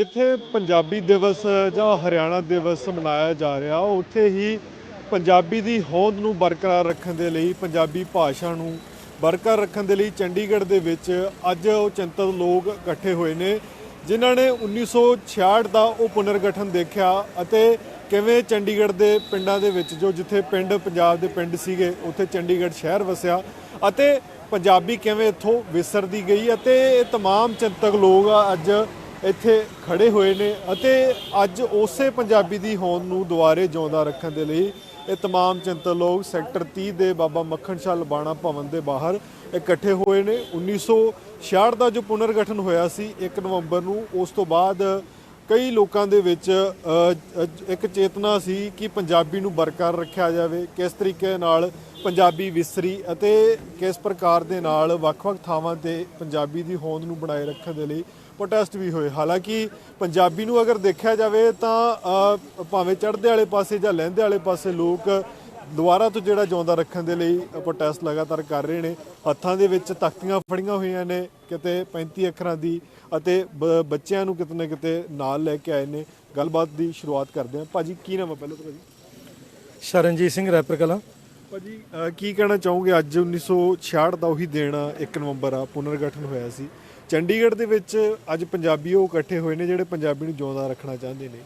ਜਿੱਥੇ ਪੰਜਾਬੀ ਦਿਵਸ ਜਾਂ ਹਰਿਆਣਾ ਦਿਵਸ ਮਨਾਇਆ ਜਾ ਰਿਹਾ ਉੱਥੇ ਹੀ ਪੰਜਾਬੀ ਦੀ ਹੋਂਦ ਨੂੰ ਬਰਕਰਾਰ ਰੱਖਣ ਦੇ ਲਈ ਪੰਜਾਬੀ ਭਾਸ਼ਾ ਨੂੰ ਬਰਕਰਾਰ ਰੱਖਣ ਦੇ ਲਈ ਚੰਡੀਗੜ੍ਹ ਦੇ ਵਿੱਚ ਅੱਜ ਉਹ ਚਿੰਤਤ ਲੋਕ ਇਕੱਠੇ ਹੋਏ ਨੇ ਜਿਨ੍ਹਾਂ ਨੇ 1966 ਦਾ ਉਹ ਪੁਨਰਗਠਨ ਦੇਖਿਆ ਅਤੇ ਕਿਵੇਂ ਚੰਡੀਗੜ੍ਹ ਦੇ ਪਿੰਡਾਂ ਦੇ ਵਿੱਚ ਜੋ ਜਿੱਥੇ ਪਿੰਡ ਪੰਜਾਬ ਦੇ ਪਿੰਡ ਸੀਗੇ ਉੱਥੇ ਚੰਡੀਗੜ੍ਹ ਸ਼ਹਿਰ ਵਸਿਆ ਅਤੇ ਪੰਜਾਬੀ ਕਿਵੇਂ ਇੱਥੋਂ ਵਿਸਰਦੀ ਗਈ ਅਤੇ ਇਹ तमाम ਚਿੰਤਕ ਲੋਕ ਆ ਅੱਜ ਇੱਥੇ ਖੜੇ ਹੋਏ ਨੇ ਅਤੇ ਅੱਜ ਉਸੇ ਪੰਜਾਬੀ ਦੀ ਹੋਂਦ ਨੂੰ ਦੁਬਾਰੇ ਜਿਉਂਦਾ ਰੱਖਣ ਦੇ ਲਈ ਇਹ तमाम ਚਿੰਤਕ ਲੋਕ ਸੈਕਟਰ 30 ਦੇ ਬਾਬਾ ਮੱਖਣ ਸ਼ਾਹ ਲਬਾਣਾ ਭਵਨ ਦੇ ਬਾਹਰ ਇਕੱਠੇ ਹੋਏ ਨੇ 1966 ਦਾ ਜੋ ਪੁਨਰਗਠਨ ਹੋਇਆ ਸੀ 1 ਨਵੰਬਰ ਨੂੰ ਉਸ ਤੋਂ ਬਾਅਦ ਕਈ ਲੋਕਾਂ ਦੇ ਵਿੱਚ ਅ, ਅ, ਇੱਕ ਚੇਤਨਾ ਸੀ ਕਿ ਪੰਜਾਬੀ ਨੂੰ ਬਰਕਰਾਰ ਰੱਖਿਆ ਜਾਵੇ ਕਿਸ ਤਰੀਕੇ ਨਾਲ ਪੰਜਾਬੀ ਵਿਸਰੀ ਅਤੇ ਕਿਸ ਪ੍ਰਕਾਰ ਦੇ ਨਾਲ ਵੱਖ-ਵੱਖ ਥਾਵਾਂ ਤੇ ਪੰਜਾਬੀ ਦੀ ਹੋਂਦ ਨੂੰ ਬਣਾਏ ਰੱਖਣ ਦੇ ਲਈ ਪ੍ਰੋਟੈਸਟ ਵੀ ਹੋਏ। ਹਾਲਾਂਕਿ ਪੰਜਾਬੀ ਨੂੰ ਅਗਰ ਦੇਖਿਆ ਜਾਵੇ ਤਾਂ ਭਾਵੇਂ ਚੜ੍ਹਦੇ ਵਾਲੇ ਪਾਸੇ ਜਾਂ ਲਹਿੰਦੇ ਵਾਲੇ ਪਾਸੇ ਲੋਕ ਦੁਬਾਰਾ ਤੋਂ ਜਿਹੜਾ ਜਿਉਂਦਾ ਰੱਖਣ ਦੇ ਲਈ ਪ੍ਰੋਟੈਸਟ ਲਗਾਤਾਰ ਕਰ ਰਹੇ ਨੇ। ਹੱਥਾਂ ਦੇ ਵਿੱਚ ਤਖਤੀਆਂ ਫੜੀਆਂ ਹੋਈਆਂ ਨੇ ਕਿਤੇ 35 ਅੱਖਰਾਂ ਦੀ ਅਤੇ ਬੱਚਿਆਂ ਨੂੰ ਕਿਤੇ ਨਾ ਕਿਤੇ ਨਾਲ ਲੈ ਕੇ ਆਏ ਨੇ। ਗੱਲਬਾਤ ਦੀ ਸ਼ੁਰੂਆਤ ਕਰਦੇ ਹਾਂ। ਭਾਜੀ ਕੀ ਨਾਮ ਹੈ ਪਹਿਲਾਂ ਤਾਂ ਭਾਜੀ? ਸ਼ਰਨਜੀਤ ਸਿੰਘ ਰੈਪਰ ਕਲਾਂ। ਭਾਜੀ ਕੀ ਕਹਿਣਾ ਚਾਹੋਗੇ? ਅੱਜ 1966 ਦਾ ਉਹੀ ਦਿਨ ਆ 1 ਨਵੰਬਰ ਆ ਪੁਨਰਗਠਨ ਹੋਇਆ ਸੀ। ਚੰਡੀਗੜ੍ਹ ਦੇ ਵਿੱਚ ਅੱਜ ਪੰਜਾਬੀ ਉਹ ਇਕੱਠੇ ਹੋਏ ਨੇ ਜਿਹੜੇ ਪੰਜਾਬੀ ਨੂੰ ਜਿਉਂਦਾ ਰੱਖਣਾ ਚਾਹੁੰਦੇ ਨੇ।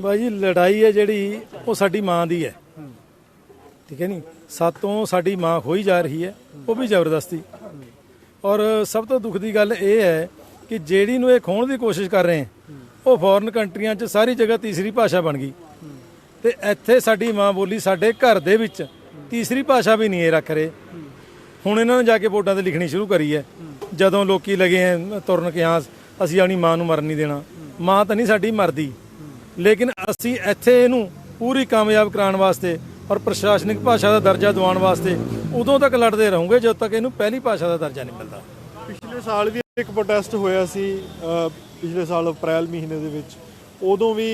ਬਾਈ ਜੀ ਲੜਾਈ ਹੈ ਜਿਹੜੀ ਉਹ ਸਾਡੀ ਮਾਂ ਦੀ ਹੈ। ਠੀਕ ਹੈ ਨਹੀਂ ਸਾਤੋਂ ਸਾਡੀ ਮਾਂ ਖੋਈ ਜਾ ਰਹੀ ਹੈ ਉਹ ਵੀ ਜ਼ਬਰਦਸਤੀ। ਔਰ ਸਭ ਤੋਂ ਦੁੱਖ ਦੀ ਗੱਲ ਇਹ ਹੈ ਕਿ ਜਿਹੜੀ ਨੂੰ ਇਹ ਖੋਣ ਦੀ ਕੋਸ਼ਿਸ਼ ਕਰ ਰਹੇ ਉਹ ਫੋਰਨ ਕੰਟਰੀਆਂ 'ਚ ਸਾਰੀ ਜਗ੍ਹਾ ਤੀਸਰੀ ਭਾਸ਼ਾ ਬਣ ਗਈ। ਤੇ ਇੱਥੇ ਸਾਡੀ ਮਾਂ ਬੋਲੀ ਸਾਡੇ ਘਰ ਦੇ ਵਿੱਚ ਤੀਸਰੀ ਭਾਸ਼ਾ ਵੀ ਨਹੀਂ ਇਹ ਰੱਖ ਰਹੇ। ਹੁਣ ਇਹਨਾਂ ਨੇ ਜਾ ਕੇ ਬੋਰਡਾਂ ਤੇ ਲਿਖਣੀ ਸ਼ੁਰੂ ਕਰੀ ਹੈ। ਜਦੋਂ ਲੋਕੀ ਲਗੇ ਐ ਤੁਰਨ ਕਿ ਹਾਂ ਅਸੀਂ ਆਪਣੀ ਮਾਂ ਨੂੰ ਮਰਨ ਨਹੀਂ ਦੇਣਾ। ਮਾਂ ਤਾਂ ਨਹੀਂ ਸਾਡੀ ਮਰਦੀ। ਲੇਕਿਨ ਅਸੀਂ ਇੱਥੇ ਇਹਨੂੰ ਪੂਰੀ ਕਾਮਯਾਬ ਕਰਾਉਣ ਵਾਸਤੇ ਔਰ ਪ੍ਰਸ਼ਾਸਨਿਕ ਭਾਸ਼ਾ ਦਾ ਦਰਜਾ ਦਿਵਾਉਣ ਵਾਸਤੇ ਉਦੋਂ ਤੱਕ ਲੜਦੇ ਰਹੋਗੇ ਜਦੋਂ ਤੱਕ ਇਹਨੂੰ ਪਹਿਲੀ ਭਾਸ਼ਾ ਦਾ ਦਰਜਾ ਨਹੀਂ ਮਿਲਦਾ। ਪਿਛਲੇ ਸਾਲ ਵੀ ਇੱਕ ਪ੍ਰੋਟੈਸਟ ਹੋਇਆ ਸੀ ਪਿਛਲੇ ਸਾਲ ਅਪ੍ਰੈਲ ਮਹੀਨੇ ਦੇ ਵਿੱਚ। ਉਦੋਂ ਵੀ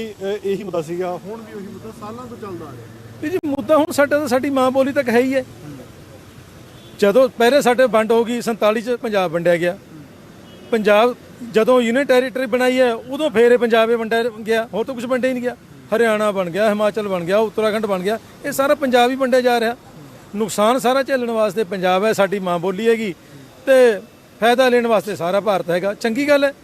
ਇਹੀ ਮੁੱਦਾ ਸੀਗਾ। ਹੁਣ ਵੀ ਉਹੀ ਮੁੱਦਾ ਸਾਲਾਂ ਤੋਂ ਚੱਲਦਾ ਆ ਰਿਹਾ। ਜੀ ਮੁੱਦਾ ਹੁਣ ਸਾਡਾ ਤਾਂ ਸਾਡੀ ਮਾਂ ਬੋਲੀ ਤੱਕ ਹੈ ਹੀ ਹੈ। ਜਦੋਂ ਪਹਿਲੇ ਸਾਡੇ ਵੰਡ ਹੋ ਗਈ 47 ਚ ਪੰਜਾਬ ਵੰਡਿਆ ਗਿਆ। ਪੰਜਾਬ ਜਦੋਂ ਯੂਨੀਅਨ ਟੈਰੀਟਰੀ ਬਣਾਈ ਹੈ, ਉਦੋਂ ਫੇਰ ਇਹ ਪੰਜਾਬ ਇਹ ਵੰਡਿਆ ਗਿਆ। ਹੋਰ ਤਾਂ ਕੁਝ ਵੰਡਿਆ ਹੀ ਨਹੀਂ ਗਿਆ। ਹਰਿਆਣਾ ਬਣ ਗਿਆ, ਹਿਮਾਚਲ ਬਣ ਗਿਆ, ਉੱਤਰਾਖੰਡ ਬਣ ਗਿਆ। ਇਹ ਸਾਰਾ ਪੰਜਾਬ ਹੀ ਵੰਡਿਆ ਜਾ ਰਿਹਾ। ਨੁਕਸਾਨ ਸਾਰਾ ਝੱਲਣ ਵਾਸਤੇ ਪੰਜਾਬ ਹੈ, ਸਾਡੀ ਮਾਂ ਬੋਲੀ ਹੈਗੀ। ਤੇ ਫਾਇਦਾ ਲੈਣ ਵਾਸਤੇ ਸਾਰਾ ਭਾਰਤ ਹੈਗਾ। ਚੰਗੀ ਗੱਲ ਹੈ,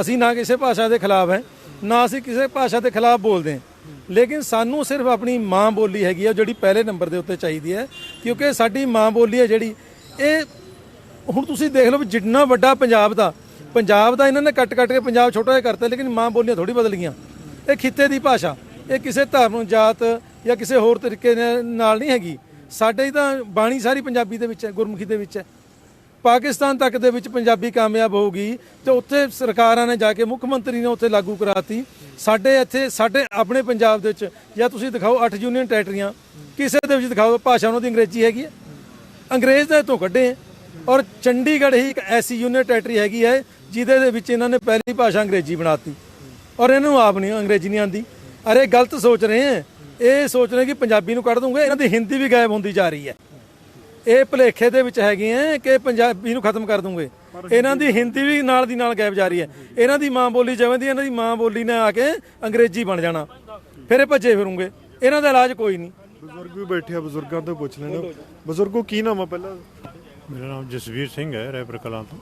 ਅਸੀਂ ਨਾ ਕਿਸੇ ਭਾਸ਼ਾ ਦੇ ਖਿਲਾਫ ਹੈ, ਨਾ ਅਸੀਂ ਕਿਸੇ ਭਾਸ਼ਾ ਦੇ ਖਿਲਾਫ ਬੋਲਦੇ ਹਾਂ। ਲੇਕਿਨ ਸਾਨੂੰ ਸਿਰਫ ਆਪਣੀ ਮਾਂ ਬੋਲੀ ਹੈਗੀ ਆ, ਜਿਹੜੀ ਪਹਿਲੇ ਨੰਬਰ ਦੇ ਉੱਤੇ ਚਾਹੀਦੀ ਹੈ। ਕਿਉਂਕਿ ਸਾਡੀ ਮਾਂ ਬੋਲੀ ਹੈ ਜਿਹੜੀ ਇਹ ਹੁਣ ਤੁਸੀਂ ਦੇਖ ਲਓ ਵੀ ਜਿੰਨਾ ਵੱਡਾ ਪੰਜਾਬ ਦਾ ਪੰਜਾਬ ਦਾ ਇਹਨਾਂ ਨੇ ਕੱਟ ਕੱਟ ਕੇ ਪੰਜਾਬ ਛੋਟਾ ਜਿਹਾ ਕਰਤਾ, ਲੇਕਿਨ ਮਾਂ ਬੋਲੀਆਂ ਥੋੜੀ ਬਦਲ ਗਈਆਂ। ਇਹ ਖਿੱਤੇ ਦੀ ਭਾਸ਼ਾ, ਇਹ ਕਿਸੇ ਧਰਮ ਜਾਤ ਜਾਂ ਕਿਸੇ ਹੋਰ ਤਰੀਕੇ ਨਾਲ ਨਹੀਂ ਹੈਗੀ। ਸਾਡੇ ਤਾਂ ਬਾਣੀ ਸਾਰੀ ਪੰਜਾਬੀ ਦੇ ਵਿੱਚ ਹੈ, ਗੁਰਮੁਖੀ ਦੇ ਵਿੱਚ ਹੈ। ਪਾਕਿਸਤਾਨ ਤੱਕ ਦੇ ਵਿੱਚ ਪੰਜਾਬੀ ਕਾਮਯਾਬ ਹੋਊਗੀ ਤੇ ਉੱਥੇ ਸਰਕਾਰਾਂ ਨੇ ਜਾ ਕੇ, ਮੁੱਖ ਮੰਤਰੀ ਨੇ ਉੱਥੇ ਲਾਗੂ ਕਰਾਤੀ। ਸਾਡੇ ਇੱਥੇ, ਸਾਡੇ ਆਪਣੇ ਪੰਜਾਬ ਦੇ ਵਿੱਚ, ਜਾਂ ਤੁਸੀਂ ਦਿਖਾਓ 8 ਯੂਨੀਅਨ ਟੈਰੀਟਰੀਆਂ, ਕਿਸੇ ਦੇ ਵਿੱਚ ਦਿਖਾਓ, ਭਾਸ਼ਾ ਉਹਨਾਂ ਦੀ ਅੰਗਰੇਜ਼ੀ ਹੈਗੀ ਹੈ? ਅੰਗਰੇਜ਼ ਦੇ ਤੋਂ ਕੱਢੇ ਔਰ ਚੰਡੀਗੜ੍ਹ ਹੀ ਇੱਕ ਐਸੀ ਯੂਨੀਅਨ ਟੈਰੀਟਰੀ ਹੈਗੀ ਹੈ, ਜਿਹਦੇ ਦੇ ਵਿੱਚ ਇਹਨਾਂ ਨੇ ਪਹਿਲੀ ਭਾਸ਼ਾ ਅੰਗਰੇਜ਼ੀ ਬਣਾਤੀ। ਔਰ ਇਹਨਾਂ ਨੂੰ ਆਪ ਨਹੀਂ, ਅੰਗਰੇਜ਼ੀ ਨਹੀਂ ਆਂਦੀ। ਅਰੇ ਗਲਤ ਸੋਚ ਰਹੇ ਹੈ ਇਹ ਸੋਚ ਰਹੇ ਕਿ ਪੰਜਾਬੀ ਨੂੰ ਕੱਢ ਦੂੰਗੇ, ਇਹਨਾਂ ਦੀ ਹਿੰਦੀ ਵੀ ਗਾਇਬ ਹੁੰਦੀ ਜਾ ਰਹੀ ਹੈ। ਇਹ ਭਲੇਖੇ ਦੇ ਵਿੱਚ ਹੈਗੇ ਆ ਕਿ ਪੰਜਾਬੀ ਨੂੰ ਖਤਮ ਕਰ ਦੂੰਗੇ। ਇਹਨਾਂ ਦੀ ਹਿੰਦੀ ਵੀ ਨਾਲ ਦੀ ਨਾਲ ਗਾਇਬ ਜਾ ਰਹੀ ਹੈ। ਇਹਨਾਂ ਦੀ ਮਾਂ ਬੋਲੀ ਜਿਵੇਂ ਦੀ ਇਹਨਾਂ ਦੀ ਮਾਂ ਬੋਲੀ ਨੇ ਆ ਕੇ ਅੰਗਰੇਜ਼ੀ ਬਣ ਜਾਣਾ। ਫਿਰ ਇਹ ਭੱਜੇ ਫਿਰੂੰਗੇ। ਇਹਨਾਂ ਦਾ ਇਲਾਜ ਕੋਈ ਨਹੀਂ। ਬਜ਼ੁਰਗ ਵੀ ਬੈਠੇ ਆ ਬਜ਼ੁਰਗਾਂ ਤੋਂ ਪੁੱਛ ਲੈਣਾ ਬਜ਼ੁਰਗੋ ਕੀ ਨਾਮ ਆ ਪਹਿਲਾਂ? ਮੇਰਾ ਨਾਮ ਜਸਵੀਰ ਸਿੰਘ ਹੈ ਰੈਪਰ ਕਲਾਂ ਤੋਂ।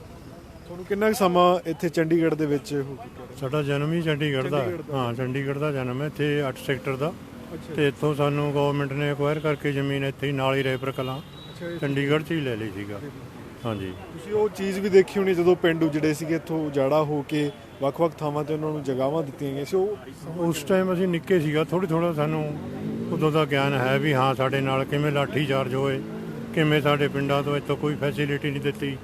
ਤੁਹਾਨੂੰ ਕਿੰਨਾ ਕੁ ਸਮਾਂ ਇੱਥੇ ਚੰਡੀਗੜ੍ਹ ਦੇ ਵਿੱਚ ਹੋ ਚੁੱਕਾ ਸਾਡਾ ਜਨਮ ਹੀ ਚੰਡੀਗੜ੍ਹ ਦਾ। ਹੈ। ਚੰਡੀਗੜ੍ਹ ਦਾ ਜਨਮ ਹੈ ਇੱਥੇ 8 ਸੈਕਟਰ ਦਾ। ਤੇ ਇੱਥੋਂ ਸਾਨੂੰ ਗਵਰਨਮੈਂਟ ਨੇ ਅਕਵਾਇਰ ਕਰਕੇ ਜ਼ਮੀਨ ਇੱਥੇ ਹੀ ਨਾਲ ਹੀ ਰੈਪਰ ਕਲਾਂ ਚੰਡੀਗੜ੍ਹ 'ਚ ਹੀ ਲੈ ਲਈ ਸੀਗਾ। ਹਾਂਜੀ। ਤੁਸੀਂ ਉਹ ਚੀਜ਼ ਵੀ ਦੇਖੀ ਹੋਣੀ ਜਦੋਂ ਪਿੰਡ ਉਜੜੇ ਸੀਗੇ ਇੱਥੋਂ ਉਜਾੜਾ ਹੋ ਕੇ ਵੱਖ-ਵੱਖ ਥਾਵਾਂ ਤੇ ਉਹਨਾਂ ਨੂੰ ਜਗਾਵਾਂ ਦਿੱਤੀਆਂ ਗਈਆਂ ਸੀ ਉਹ ਉਸ ਟਾਈਮ ਅਸੀਂ ਨਿੱਕੇ ਸੀਗਾ ਥੋੜੀ ਥੋੜਾ ਸਾਨੂੰ ਉਦੋਂ ਦਾ ਗਿਆਨ ਹੈ ਵੀ ਹਾਂ, ਸਾਡੇ ਨਾਲ ਕਿਵੇਂ ਲਾਠੀ ਚਾਰਜ ਹੋਏ, ਕਿਵੇਂ ਸਾਡੇ ਪਿੰਡਾਂ ਤੋਂ ਇੱਥੋਂ ਕੋਈ ਫੈਸਿਲਿਟੀ ਨਹੀਂ ਦਿੱਤੀ।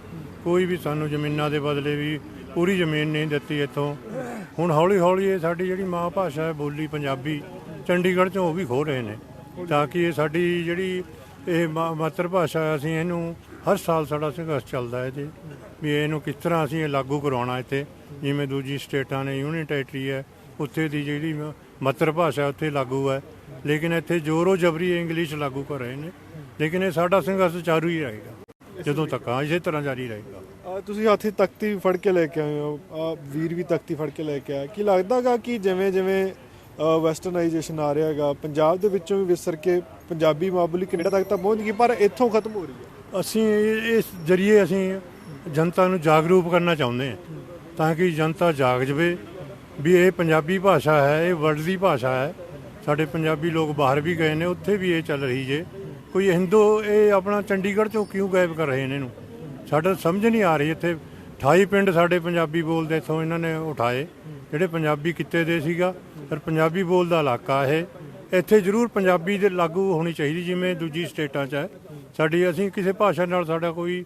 ਕੋਈ ਵੀ ਸਾਨੂੰ ਜ਼ਮੀਨਾਂ ਦੇ ਬਦਲੇ ਵੀ ਪੂਰੀ ਜ਼ਮੀਨ ਨਹੀਂ ਦਿੱਤੀ ਇੱਥੋਂ। ਹੁਣ ਹੌਲੀ ਹੌਲੀ ਇਹ ਸਾਡੀ ਜਿਹੜੀ ਮਾਂ ਭਾਸ਼ਾ ਹੈ, ਬੋਲੀ ਪੰਜਾਬੀ, ਚੰਡੀਗੜ੍ਹ 'ਚੋਂ ਉਹ ਵੀ ਖੋ ਰਹੇ ਨੇ। ਤਾਂ ਕਿ ਇਹ ਸਾਡੀ ਜਿਹੜੀ ਇਹ ਮਾ- ਮਾਤਰ ਭਾਸ਼ਾ ਅਸੀਂ ਇਹਨੂੰ ਹਰ ਸਾਲ ਸਾਡਾ ਸੰਘਰਸ਼ ਚੱਲਦਾ ਹੈ ਤੇ ਵੀ ਇਹਨੂੰ ਕਿਸ ਤਰ੍ਹਾਂ ਅਸੀਂ ਇਹ ਲਾਗੂ ਕਰਵਾਉਣਾ ਇੱਥੇ। ਜਿਵੇਂ ਦੂਜੀ ਸਟੇਟਾਂ ਨੇ ਯੂਨੀਅਨ ਟੈਰੀਟਰੀ ਹੈ, ਉੱਥੇ ਦੀ ਜਿਹੜੀ ਮਾਤਰ ਭਾਸ਼ਾ ਉੱਥੇ ਲਾਗੂ ਹੈ। ਲੇਕਿਨ ਇੱਥੇ ਜ਼ੋਰੋ ਜਬਰੀ ਇੰਗਲਿਸ਼ ਲਾਗੂ ਕਰ ਰਹੇ ਨੇ। ਲੇਕਿਨ ਇਹ ਸਾਡਾ ਸੰਘਰਸ਼ ਚਾਲੂ ਹੀ ਰਹੇਗਾ। ਜਦੋਂ ਤੱਕ ਆ ਇਸੇ ਤਰ੍ਹਾਂ ਜਾਰੀ ਰਹੇਗਾ। ਤੁਸੀਂ ਹੱਥੀ ਤਖਤੀ ਫੜ ਕੇ ਲੈ ਕੇ ਆਏ ਹੋ। ਅ, ਵੀਰ ਵੀ ਤਖਤੀ ਫੜ ਕੇ ਲੈ ਕੇ ਆਇਆ। ਕੀ ਲੱਗਦਾਗਾ ਕਿ ਜਿਵੇਂ ਜਿਵੇਂ ਵੈਸਟਰਨਾਈਜੇਸ਼ਨ ਆ ਰਿਹਾ ਹੈਗਾ ਪੰਜਾਬ ਦੇ ਵਿੱਚੋਂ ਵੀ ਵਿਸਰ ਕੇ ਪੰਜਾਬੀ ਮਾਂ ਬੋਲੀ ਕੈਨੇਡਾ ਤੱਕ ਤਾਂ ਪਹੁੰਚ ਗਈ ਪਰ ਇੱਥੋਂ ਖਤਮ ਹੋ ਰਹੀ ਹੈ। ਅਸੀਂ ਇਸ ਜਰੀਏ ਅਸੀਂ ਜਨਤਾ ਨੂੰ ਜਾਗਰੂਕ ਕਰਨਾ ਚਾਹੁੰਦੇ ਹਾਂ ਤਾਂ ਕਿ ਜਨਤਾ ਜਾਗ ਜਵੇ। ਵੀ ਇਹ ਪੰਜਾਬੀ ਭਾਸ਼ਾ ਹੈ, ਇਹ ਵਰਲਡ ਦੀ ਭਾਸ਼ਾ ਹੈ। ਸਾਡੇ ਪੰਜਾਬੀ ਲੋਕ ਬਾਹਰ ਵੀ ਗਏ ਨੇ, ਉੱਥੇ ਵੀ ਇਹ ਚੱਲ ਰਹੀ ਜੇ। ਕੋਈ ਹਿੰਦੂ, ਇਹ ਆਪਣਾ ਚੰਡੀਗੜ੍ਹ ਚੋਂ ਕਿਉਂ ਗਾਇਬ ਕਰ ਰਹੇ ਨੇ ਇਹਨੂੰ? ਸਾਡਾ ਸਮਝ ਨਹੀਂ ਆ ਰਹੀ ਇੱਥੇ। 28 ਪਿੰਡ ਸਾਡੇ ਪੰਜਾਬੀ ਬੋਲਦੇ, ਇਥੋਂ ਇਹਨਾਂ ਨੇ ਉਠਾਏ, ਜਿਹੜੇ ਪੰਜਾਬੀ ਕਿੱਤੇ ਦੇ ਸੀਗਾ। ਪਰ ਪੰਜਾਬੀ ਬੋਲਦਾ ਇਲਾਕਾ ਇਹ। ਇੱਥੇ ਜ਼ਰੂਰ ਪੰਜਾਬੀ ਦੇ ਲਾਗੂ ਹੋਣੀ ਚਾਹੀਦੀ, ਜਿਵੇਂ ਦੂਜੀ ਸਟੇਟਾਂ 'ਚ ਹੈ। ਸਾਡੀ, ਅਸੀਂ ਕਿਸੇ ਭਾਸ਼ਾ ਨਾਲ ਸਾਡਾ ਕੋਈ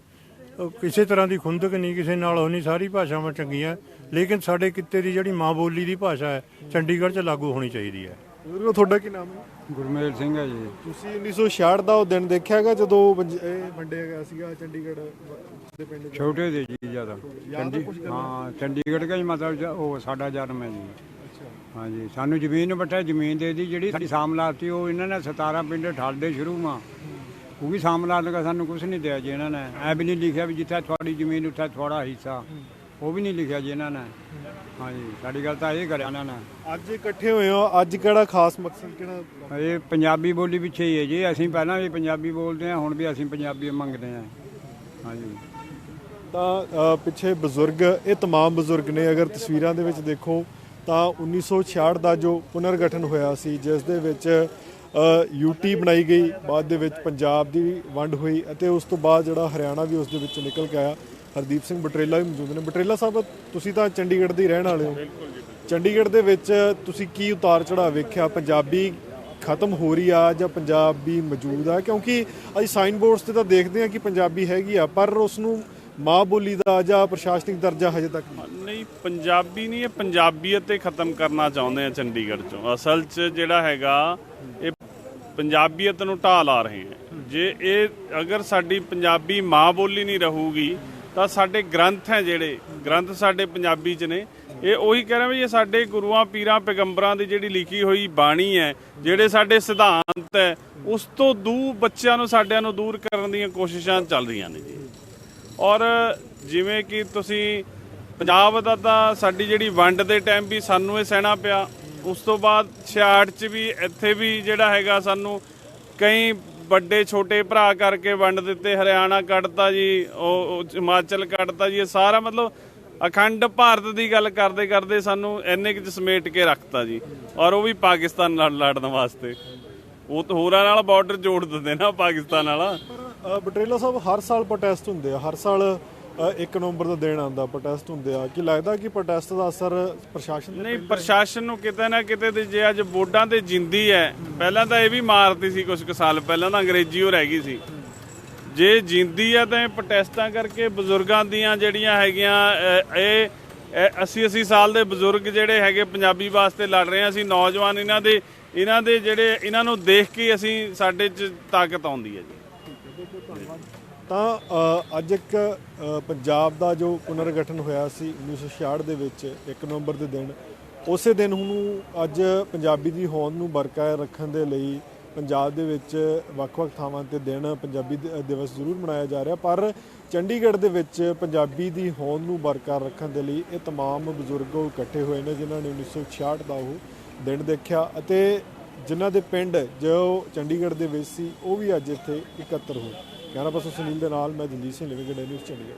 ਕਿਸੇ ਤਰ੍ਹਾਂ ਦੀ ਖੁੰਦਕ ਨਹੀਂ, ਕਿਸੇ ਨਾਲ ਉਹ ਨਹੀਂ ਸਾਰੀ ਭਾਸ਼ਾਵਾਂ ਚੰਗੀਆਂ। ਲੇਕਿਨ ਸਾਡੇ ਕਿੱਤੇ ਦੀ ਜਿਹੜੀ ਮਾਂ ਬੋਲੀ ਦੀ ਭਾਸ਼ਾ ਹੈ ਚੰਡੀਗੜ੍ਹ 'ਚ ਲਾਗੂ ਹੋਣੀ ਚਾਹੀਦੀ ਹੈ। ਬਜ਼ੁਰਗੋ ਤੁਹਾਡਾ ਕੀ ਨਾਮ ਹੈ? ਗੁਰਮੇਲ ਸਿੰਘ ਹੈ ਜੀ। ਤੁਸੀਂ 1966 ਦਾ ਉਹ ਦਿਨ ਦੇਖਿਆ ਹੈਗਾ ਜਦੋਂ ਵੰਡਿਆ ਗਿਆ ਸੀਗਾ ਚੰਡੀਗੜ੍ਹ ਦੇ ਪਿੰਡ? ਛੋਟੇ ਦੇ ਜੀ ਜ਼ਿਆਦਾ? ਹਾਂ ਚੰਡੀਗੜ੍ਹ ਦਾ ਹੀ ਮਤਲਬ ਉਹ ਸਾਡਾ ਜਨਮ ਹੈ ਜੀ। ਹਾਂਜੀ ਸਾਨੂੰ ਜ਼ਮੀਨ ਬੱਟਾ ਜ਼ਮੀਨ ਦੇ ਦੀ ਜਿਹੜੀ ਸਾਡੀ ਸਾਮਲਾਤ ਉਹ ਇਹਨਾਂ ਨੇ 17 ਪਿੰਡ ਠਾਲਦੇ ਸ਼ੁਰੂ ਮਾ ਉਹ ਵੀ ਸਾਮਲਾਤ ਲਗਾ ਸਾਨੂੰ ਕੁਝ ਨਹੀਂ ਦਿਆ ਜੀ ਇਹਨਾਂ ਨੇ। ਐ ਵੀ ਨਹੀਂ ਲਿਖਿਆ ਵੀ ਜਿੱਥੇ ਤੁਹਾਡੀ ਜ਼ਮੀਨ ਉੱਥੇ ਤੁਹਾਡਾ ਹਿੱਸਾ। ਉਹ ਵੀ ਨਹੀਂ ਲਿਖਿਆ ਜੀ ਇਹਨਾਂ ਨੇ ਹਾਂਜੀ ਸਾਡੀ ਗੱਲ ਤਾਂ ਇਹ ਕਰਿਆ ਇਹਨਾਂ ਨੇ ਅੱਜ ਇਕੱਠੇ ਹੋਏ ਹੋ ਅੱਜ ਕਿਹੜਾ ਖਾਸ ਮਕਸਦ ਕਿਹੜਾ ਇਹ ਪੰਜਾਬੀ ਬੋਲੀ ਪਿੱਛੇ ਹੀ ਹੈ ਜੀ ਅਸੀਂ ਪਹਿਲਾਂ ਵੀ ਪੰਜਾਬੀ ਬੋਲਦੇ ਹਾਂ ਹੁਣ ਵੀ ਅਸੀਂ ਪੰਜਾਬੀ ਮੰਗਦੇ ਹਾਂ ਹਾਂਜੀ ਤਾਂ ਅ, ਪਿੱਛੇ ਬਜ਼ੁਰਗ ਇਹ तमाम ਬਜ਼ੁਰਗ ਨੇ ਅਗਰ ਤਸਵੀਰਾਂ ਦੇ ਵਿੱਚ ਦੇਖੋ ਤਾਂ 1966 ਦਾ ਜੋ ਪੁਨਰਗਠਨ ਹੋਇਆ ਸੀ ਜਿਸ ਦੇ ਵਿੱਚ ਯੂਟੀ ਬਣਾਈ ਗਈ ਬਾਅਦ ਦੇ ਵਿੱਚ ਪੰਜਾਬ ਦੀ ਵੰਡ ਹੋਈ ਅਤੇ ਉਸ ਤੋਂ ਬਾਅਦ ਜਿਹੜਾ ਹਰਿਆਣਾ ਵੀ ਉਸ ਦੇ ਵਿੱਚੋਂ ਨਿਕਲ ਕੇ ਆਇਆ ਹਰਦੀਪ ਸਿੰਘ ਬਟਰੇਲਾ ਵੀ ਮੌਜੂਦ ਨੇ। ਬਟਰੇਲਾ ਸਾਹਿਬ ਤੁਸੀਂ ਤਾਂ ਚੰਡੀਗੜ੍ਹ ਦੇ ਰਹਿਣ ਵਾਲੇ ਹੋ। ਚੰਡੀਗੜ੍ਹ ਦੇ ਵਿੱਚ ਤੁਸੀਂ ਕੀ ਉਤਾਰ ਚੜਾਅ ਵੇਖਿਆ? ਪੰਜਾਬੀ ਖਤਮ ਹੋ ਰਹੀ ਆ ਜਾਂ ਪੰਜਾਬੀ ਮੌਜੂਦ ਆ? ਕਿਉਂਕਿ ਅਸੀਂ ਸਾਈਨ ਬੋਰਡਸ ਤੇ ਤਾਂ ਦੇਖਦੇ ਆ ਕਿ ਪੰਜਾਬੀ ਹੈਗੀ ਆ ਪਰ ਉਸ ਨੂੰ ਮਾਂ ਬੋਲੀ ਦਾ ਜਾਂ ਪ੍ਰਸ਼ਾਸਨਿਕ ਦਰਜਾ ਹਜੇ ਤੱਕ ਨਹੀਂ। ਨਹੀਂ ਪੰਜਾਬੀ ਨਹੀਂ ਇਹ ਪੰਜਾਬੀਅਤ ਤੇ ਖਤਮ ਕਰਨਾ ਚਾਹੁੰਦੇ ਆ ਚੰਡੀਗੜ੍ਹ ਚੋਂ। ਅਸਲ 'ਚ ਜਿਹੜਾ ਹੈਗਾ ਇਹ ਪੰਜਾਬੀਅਤ ਨੂੰ ਢਾਹ ਲਾ ਰਹੇ ਆ ਜੇ ਇਹ ਅਗਰ ਸਾਡੀ ਪੰਜਾਬੀ ਮਾਂ ਬੋਲੀ ਨਹੀਂ ਰਹੂਗੀ ਤਾਂ ਸਾਡੇ ਗ੍ਰੰਥ ਹੈ ਜਿਹੜੇ, ਗ੍ਰੰਥ ਸਾਡੇ ਪੰਜਾਬੀ 'ਚ ਨੇ। ਇਹ ਉਹੀ ਕਹਿ ਰਹੇ ਵੀ ਇਹ ਸਾਡੇ ਗੁਰੂਆਂ, ਪੀਰਾਂ, ਪੈਗੰਬਰਾਂ ਦੀ ਜਿਹੜੀ ਲਿਖੀ ਹੋਈ ਬਾਣੀ ਹੈ, ਜਿਹੜੇ ਸਾਡੇ ਸਿਧਾਂਤ ਹੈ, ਉਸ ਤੋਂ ਦੂਰ ਬੱਚਿਆਂ ਨੂੰ, ਸਾਡਿਆਂ ਨੂੰ ਦੂਰ ਕਰਨ ਦੀਆਂ ਕੋਸ਼ਿਸ਼ਾਂ ਚੱਲ ਰਹੀਆਂ ਨੇ ਜੀ। ਔਰ ਜਿਵੇਂ ਕਿ ਤੁਸੀਂ ਪੰਜਾਬ ਦਾ ਤਾਂ ਸਾਡੀ ਜਿਹੜੀ ਵੰਡ ਦੇ ਟਾਈਮ ਵੀ ਸਾਨੂੰ ਇਹ ਸਹਿਣਾ ਪਿਆ, ਉਸ ਤੋਂ ਬਾਅਦ 66 ਚ ਵੀ ਇੱਥੇ ਵੀ ਜਿਹੜਾ ਹੈਗਾ ਸਾਨੂੰ ਕਈ ਵੱਡੇ ਛੋਟੇ ਭਰਾ ਕਰਕੇ ਵੰਡ ਦਿੱਤੇ ਹਰਿਆਣਾ ਕੱਢਤਾ ਜੀ ਉਹ ਹਿਮਾਚਲ ਕੱਢਤਾ ਜੀ ਇਹ ਸਾਰਾ ਮਤਲਬ ਅਖੰਡ ਭਾਰਤ ਦੀ ਗੱਲ ਕਰਦੇ ਕਰਦੇ ਸਾਨੂੰ ਇੰਨੇ ਕੁ ਸਮੇਟ ਕੇ ਰੱਖਤਾ ਜੀ ਔਰ ਉਹ ਵੀ ਪਾਕਿਸਤਾਨ ਨਾਲ ਲੜਨ ਵਾਸਤੇ। ਉਹ ਤਾਂ ਹੋਰਾਂ ਨਾਲ ਬਾਰਡਰ ਜੋੜ ਦਿੰਦੇ ਨਾ ਪਾਕਿਸਤਾਨ ਨਾਲ ਅ, ਬਟਰੇਲਾ ਸਾਹਿਬ ਹਰ ਸਾਲ ਪ੍ਰੋਟੈਸਟ ਹੁੰਦੇ ਆ ਹਰ ਸਾਲ 1 ਨਵੰਬਰ ਦਾ ਦਿਨ ਆਉਂਦਾ ਪ੍ਰੋਟੈਸਟ ਹੁੰਦੇ ਆ। ਕੀ ਲੱਗਦਾ ਕਿ ਪ੍ਰੋਟੈਸਟ ਦਾ ਅਸਰ ਪ੍ਰਸ਼ਾਸਨ ਤੇ ਨਹੀਂ ਪ੍ਰਸ਼ਾਸਨ ਨੂੰ ਕਿਤੇ ਨਾ ਕਿਤੇ ਤੇ ਜੇ ਅੱਜ ਵੋਟਾਂ ਤੇ ਜਿੰਦੀ ਹੈ ਪਹਿਲਾਂ ਤਾਂ ਇਹ ਵੀ ਮਾਰਤੀ ਸੀ ਕੁਝ ਕੁ ਸਾਲ ਪਹਿਲਾਂ ਤਾਂ ਅੰਗਰੇਜ਼ੀ ਹੋ ਰਹਿ ਗਈ ਸੀ। ਜੇ ਜਿੰਦੀ ਹੈ ਤਾਂ ਇਹ ਪ੍ਰੋਟੈਸਟਾਂ ਕਰਕੇ ਬਜ਼ੁਰਗਾਂ ਦੀਆਂ ਜਿਹੜੀਆਂ ਹੈਗੀਆਂ ਇਹ 80 80 ਸਾਲ ਦੇ ਬਜ਼ੁਰਗ ਜਿਹੜੇ ਹੈਗੇ ਪੰਜਾਬੀ ਵਾਸਤੇ ਲੜ ਰਹੇ ਆ ਅਸੀਂ ਨੌਜਵਾਨ ਇਹਨਾਂ ਦੇ ਇਹਨਾਂ ਦੇ ਜਿਹੜੇ ਇਹਨਾਂ ਨੂੰ ਦੇਖ ਕੇ ਅਸੀਂ ਸਾਡੇ 'ਚ ਤਾਕਤ ਆਉਂਦੀ ਹੈ ਜੀ। ਤਾਂ ਅ, ਅੱਜ ਇੱਕ ਅ, ਪੰਜਾਬ ਦਾ ਜੋ ਪੁਨਰਗਠਨ ਹੋਇਆ ਸੀ 1966 ਦੇ ਵਿੱਚ 1 ਨਵੰਬਰ ਦੇ ਦਿਨ ਉਸੇ ਦਿਨ ਨੂੰ ਅੱਜ ਪੰਜਾਬੀ ਦੀ ਹੋਂਦ ਨੂੰ ਬਰਕਰਾਰ ਰੱਖਣ ਦੇ ਲਈ ਪੰਜਾਬ ਦੇ ਵਿੱਚ ਵੱਖ-ਵੱਖ ਥਾਵਾਂ ਤੇ ਦਿਨ ਪੰਜਾਬੀ ਦਿ- ਦਿਵਸ ਜ਼ਰੂਰ ਮਨਾਇਆ ਜਾ ਰਿਹਾ ਪਰ ਚੰਡੀਗੜ੍ਹ ਦੇ ਵਿੱਚ ਪੰਜਾਬੀ ਦੀ ਹੋਂਦ ਨੂੰ ਬਰਕਰਾਰ ਰੱਖਣ ਦੇ ਲਈ ਇਹ तमाम ਬਜ਼ੁਰਗ ਉਹ ਇਕੱਠੇ ਹੋਏ ਨੇ ਜਿਨ੍ਹਾਂ ਨੇ 1966 ਦਾ ਉਹ ਦਿਨ ਦੇਖਿਆ ਅਤੇ ਜਿਨ੍ਹਾਂ ਦੇ ਪਿੰਡ ਜੋ ਚੰਡੀਗੜ੍ਹ ਦੇ ਵਿੱਚ ਸੀ ਉਹ ਵੀ ਅੱਜ ਇੱਥੇ ਇਕੱਤਰ ਹੋਏ ਕੈਮਰਾ ਪਰਸਨ ਸੁਨੀਲ ਦੇ ਨਾਲ ਮੈਂ ਜੰਜੀਤ ਸਿੰਘ ਲਿਵਿੰਗ ਨਿਊਜ਼ ਚੰਡੀਗੜ੍ਹ।